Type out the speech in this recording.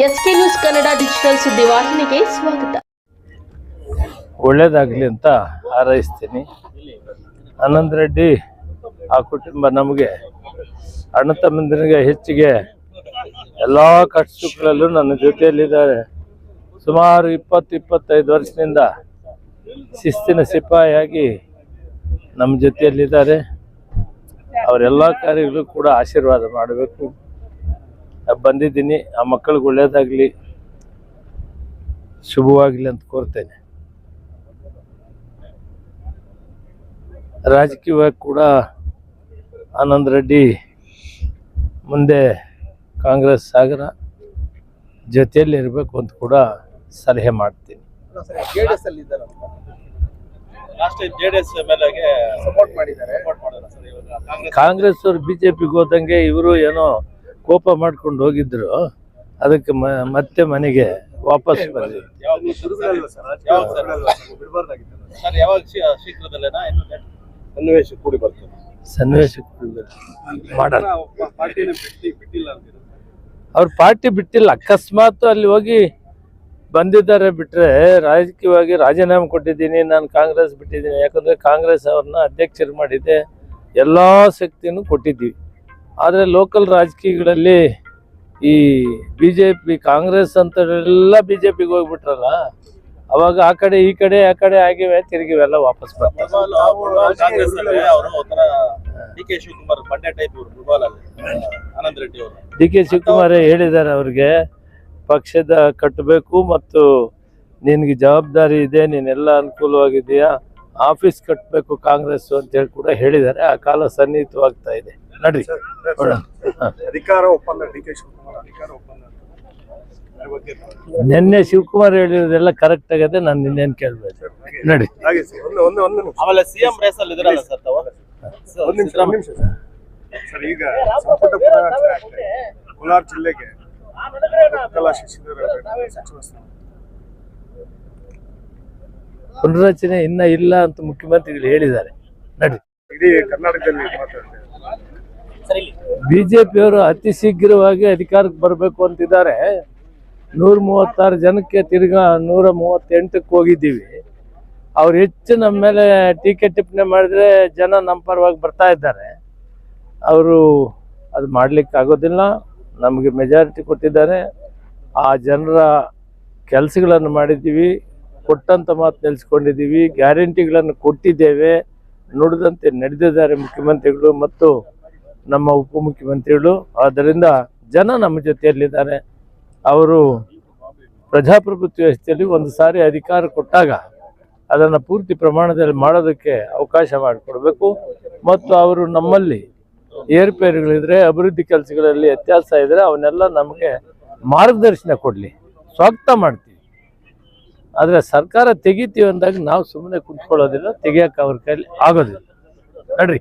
S K news Kannada digital ಸುದ್ದಿವಾಹಿನಿಗೆ ಸ್ವಾಗತ. ಒಳ್ಳೇದಾಗಲಿ ಅಂತ ಹಾರೈಸ್ತೀನಿ. ಆನಂದ್ ರೆಡ್ಡಿ, ಆ ಕುಟುಂಬ ನಮಗೆ ಅಣ್ಣ ತಮ್ಮಂದಿರಿಗೆ ಹೆಚ್ಚಿಗೆ ಎಲ್ಲ ಸುಖಗಳಲ್ಲೂ ನನ್ನ ಜೊತೆಯಲ್ಲಿದ್ದಾರೆ. ಸುಮಾರು ಇಪ್ಪತ್ತು ಇಪ್ಪತ್ತೈದು ವರ್ಷದಿಂದ ಶಿಸ್ತಿನ ಸಿಪಾಯಿಯಾಗಿ ನಮ್ಮ ಜೊತೆಯಲ್ಲಿದ್ದಾರೆ. ಅವರೆಲ್ಲ ಕಾರ್ಯಗಳು ಕೂಡ ಆಶೀರ್ವಾದ ಮಾಡಬೇಕು. ಬಂದಿದ್ದೀನಿ. ಆ ಮಕ್ಕಳಿಗೆ ಒಳ್ಳೇದಾಗಲಿ, ಶುಭವಾಗಲಿ ಅಂತ ಕೋರ್ತೇನೆ. ರಾಜಕೀಯವಾಗಿ ಕೂಡ ಆನಂದ್ ರೆಡ್ಡಿ ಮುಂದೆ ಕಾಂಗ್ರೆಸ್ ಸಾಗರ ಜೊತೆಯಲ್ಲಿ ಇರಬೇಕು ಅಂತ ಕೂಡ ಸಲಹೆ ಮಾಡ್ತೀನಿ. ಕಾಂಗ್ರೆಸ್ ಅವರು ಬಿಜೆಪಿಗೆ ಹೋದಂಗೆ ಇವರು ಏನೋ ಕೋಪ ಮಾಡ್ಕೊಂಡು ಹೋಗಿದ್ರು ಅದಕ್ಕೆ ಮ- ಮತ್ತೆ ಮನೆಗೆ ವಾಪಸ್ ಲೇಟ್? ಸನ್ನಿವೇಶ ಕೂಡಿ ಬರ್ತದೆ. ಸನ್ನಿವೇಶ ಮಾಡಲ್ಲ. ಅವ್ರ ಪಾರ್ಟಿ ಬಿಟ್ಟಿಲ್ಲ. ಅಕಸ್ಮಾತ್ ಅಲ್ಲಿ ಹೋಗಿ ಬಂದಿದ್ದಾರೆ ಬಿಟ್ರೆ ರಾಜಕೀಯವಾಗಿ ರಾಜೀನಾಮೆ ಕೊಟ್ಟಿದ್ದೀನಿ ನಾನು ಕಾಂಗ್ರೆಸ್ ಬಿಟ್ಟಿದ್ದೀನಿ. ಯಾಕಂದ್ರೆ ಕಾಂಗ್ರೆಸ್ ಅವ್ರನ್ನ ಅಧ್ಯಕ್ಷರು ಮಾಡಿದ್ದೆ. ಎಲ್ಲಾ ಶಕ್ತಿನೂ ಕೊಟ್ಟಿದ್ದೀವಿ. ಆದರೆ ಲೋಕಲ್ ರಾಜಕೀಯಗಳಲ್ಲಿ ಈ ಬಿ ಜೆ ಪಿ ಕಾಂಗ್ರೆಸ್ ಅಂತವರೆಲ್ಲ ಬಿ ಜೆ ಪಿಗೆ ಹೋಗ್ಬಿಟ್ರಲ್ಲ ಅವಾಗ ಆ ಕಡೆ ಈ ಕಡೆ ಆ ಕಡೆ ಆಗಿವೆ ತಿರುಗಿವೆಲ್ಲ ವಾಪಸ್ ಡಿ ಕೆ ಶಿವಕುಮಾರ್ ಹೇಳಿದ್ದಾರೆ ಅವ್ರಿಗೆ ಪಕ್ಷದ ಕಟ್ಟಬೇಕು ಮತ್ತು ನಿನಗೆ ಜವಾಬ್ದಾರಿ ಇದೆ ನೀನೆಲ್ಲ ಅನುಕೂಲವಾಗಿದೆಯಾ ಆಫೀಸ್ ಕಟ್ಟಬೇಕು ಕಾಂಗ್ರೆಸ್ ಅಂತ ಹೇಳಿ ಕೂಡ ಹೇಳಿದ್ದಾರೆ. ಆ ಕಾಲ ಸನ್ನಿಹಿತವಾಗ್ತಾ ಇದೆ. ನಡ್ರಿ. ಸರ್. ಅಧಿಕಾರ ಒಪ್ಪಂದ ಡಿ ಕೆ ಶಿವಕುಮಾರ್ ಅಧಿಕಾರ ಒಪ್ಪಂದ ನಿನ್ನೆ ಶಿವಕುಮಾರ್ ಹೇಳಿರೋದೆಲ್ಲ ಕರೆಕ್ಟ್ ಆಗದೆ ನಾನು ನಿನ್ನೇನು ಕೇಳ್ಬೇಕು. ನಡಿ. ಹಾಗೆ ಸರ್ ಒಂದು ಒಂದು ಒಂದು ನಿಮಿಷ. ಆಮೇಲೆ ಸಿಎಂ ರೇಸ್ ಅಲ್ಲಿ ಇದ್ರಲ್ಲ ಸರ್ ತಾವು? ಒಂದು ನಿಮಿಷ ಒಂದು ನಿಮಿಷ ಸರ್. ಸರ್ ಈಗ ಸಂಪುಟ ಪುನರಚನೆ ಆಗ್ತಾ ಇದೆ. ಕೋಲಾರ ಜಿಲ್ಲೆಗೆ ಕಲಾ ಶಿಕ್ಷಕರ ಸಚಿವ ಸ್ಥಾನ. ಪುನರಚನೆ ಇನ್ನ ಇಲ್ಲ ಅಂತ ಮುಖ್ಯಮಂತ್ರಿಗಳು ಹೇಳಿದ್ದಾರೆ. ನಡಿ. ಇಡೀ ಕರ್ನಾಟಕದಲ್ಲಿ ಮಾತಾಡ್ತಾರೆ ಬಿಜೆಪಿಯವರು ಅತಿ ಶೀಘ್ರವಾಗಿ ಅಧಿಕಾರಕ್ಕೆ ಬರಬೇಕು ಅಂತಿದ್ದಾರೆ. ನೂರ ಮೂವತ್ತಾರು ಜನಕ್ಕೆ ತಿರ್ಗಾ ನೂರ ಮೂವತ್ತೆಂಟಕ್ಕೆ ಹೋಗಿದ್ದೀವಿ. ಅವ್ರು ಹೆಚ್ಚು ನಮ್ಮ ಮೇಲೆ ಟೀಕೆ ಟಿಪ್ಪಣಿ ಮಾಡಿದ್ರೆ ಜನ ನಮ್ಮ ಪರವಾಗಿ ಬರ್ತಾ ಇದ್ದಾರೆ. ಅವರು ಅದು ಮಾಡ್ಲಿಕ್ಕೆ ಆಗೋದಿಲ್ಲ. ನಮಗೆ ಮೆಜಾರಿಟಿ ಕೊಟ್ಟಿದ್ದಾರೆ. ಆ ಜನರ ಕೆಲಸಗಳನ್ನು ಮಾಡಿದ್ದೀವಿ. ಕೊಟ್ಟಂತ ಮಾತು ನೆಲೆಸ್ಕೊಂಡಿದ್ದೀವಿ. ಗ್ಯಾರಂಟಿಗಳನ್ನು ಕೊಟ್ಟಿದ್ದೇವೆ. ನುಡಿದಂತೆ ನಡೆದಿದ್ದಾರೆ ಮುಖ್ಯಮಂತ್ರಿಗಳು ಮತ್ತು ನಮ್ಮ ಉಪಮುಖ್ಯಮಂತ್ರಿಗಳು. ಆದ್ದರಿಂದ ಜನ ನಮ್ಮ ಜೊತೆಯಲ್ಲಿದ್ದಾರೆ. ಅವರು ಪ್ರಜಾಪ್ರಭುತ್ವ ವ್ಯವಸ್ಥೆಯಲ್ಲಿ ಒಂದು ಸಾರಿ ಅಧಿಕಾರ ಕೊಟ್ಟಾಗ ಅದನ್ನು ಪೂರ್ತಿ ಪ್ರಮಾಣದಲ್ಲಿ ಮಾಡೋದಕ್ಕೆ ಅವಕಾಶ ಮಾಡಿಕೊಡ್ಬೇಕು. ಮತ್ತು ಅವರು ನಮ್ಮಲ್ಲಿ ಏರುಪೇರುಗಳಿದ್ರೆ ಅಭಿವೃದ್ಧಿ ಕೆಲಸಗಳಲ್ಲಿ ವ್ಯತ್ಯಾಸ ಇದ್ದರೆ ಅವನ್ನೆಲ್ಲ ನಮಗೆ ಮಾರ್ಗದರ್ಶನ ಕೊಡಲಿ. ಸ್ವಾಗತ ಮಾಡ್ತೀವಿ. ಆದರೆ ಸರ್ಕಾರ ತೆಗಿತೀವಿ ಅಂದಾಗ ನಾವು ಸುಮ್ಮನೆ ಕುಂತ್ಕೊಳ್ಳೋದಿಲ್ಲ ತೆಗಿಯೋಕೆ ಅವ್ರ ಕೈಲಿ ಆಗೋದಿಲ್ಲ. ನಡ್ರಿ.